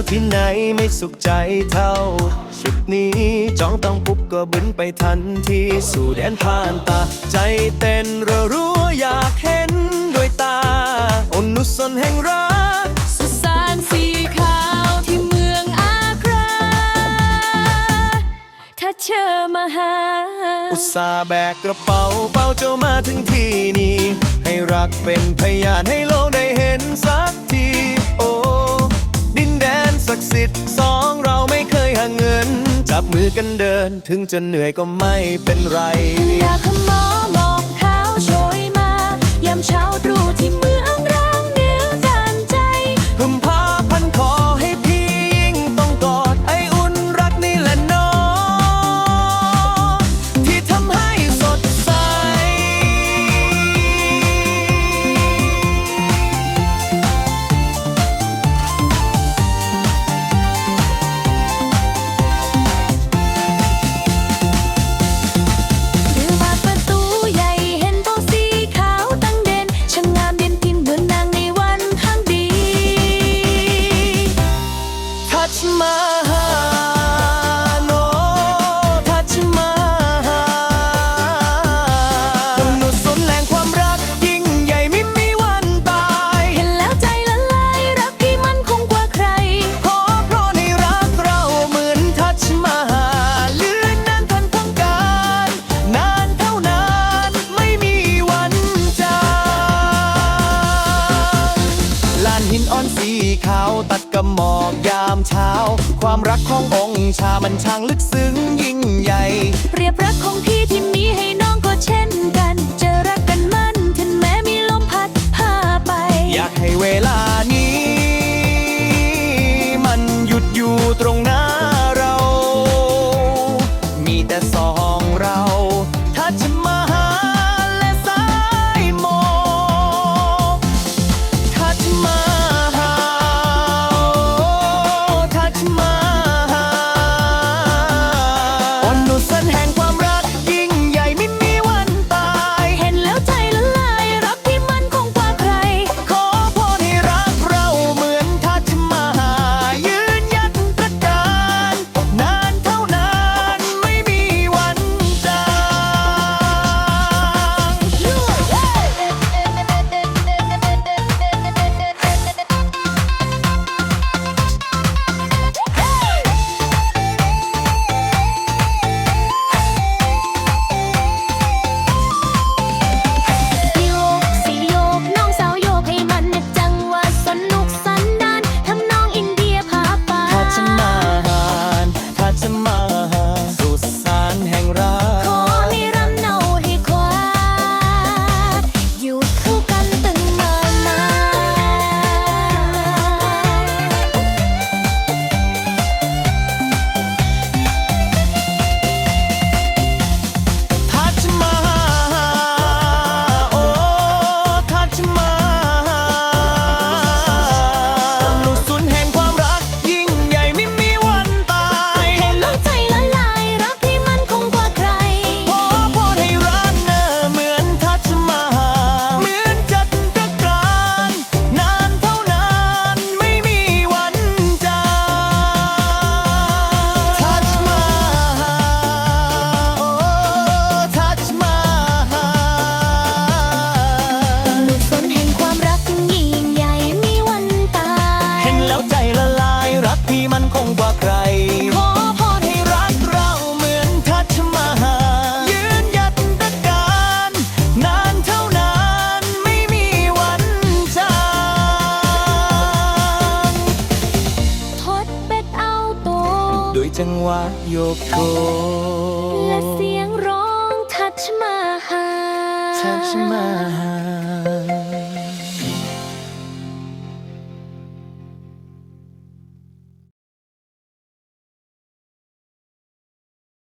วที่ไหนไม่สุขใจเท่าชุดนี้จองต้องปุ๊บก็บินไปทันทีสู่แดนผ่านตา ใจเต้นเรารู้อยากเห็นด้วยตา อนุสนแห่งรักสุสานสีขาวที่เมืองอาครา ถ้าเชิญมาหา อุตสาแบกกระเป๋าเป้าเจ้ามาถึงที่นี้ให้รักเป็นพยานให้โลกได้เห็นสักที ศักดิ์สิทธิ์สองเราไม่เคยห่างเงิน จับมือกันเดินถึงจะเหนื่อยก็ไม่เป็นไร อยากขมอมองขาวโชยมายามเช้าตรู่ที่มืาว ความรักขององค์ชามันช่างลึกซึ้งยิ่งใหญ่ เรียบรักของพี่ที่มี จังหวะโยกโยและเสียงร้องทัชมาฮาทัชมาหา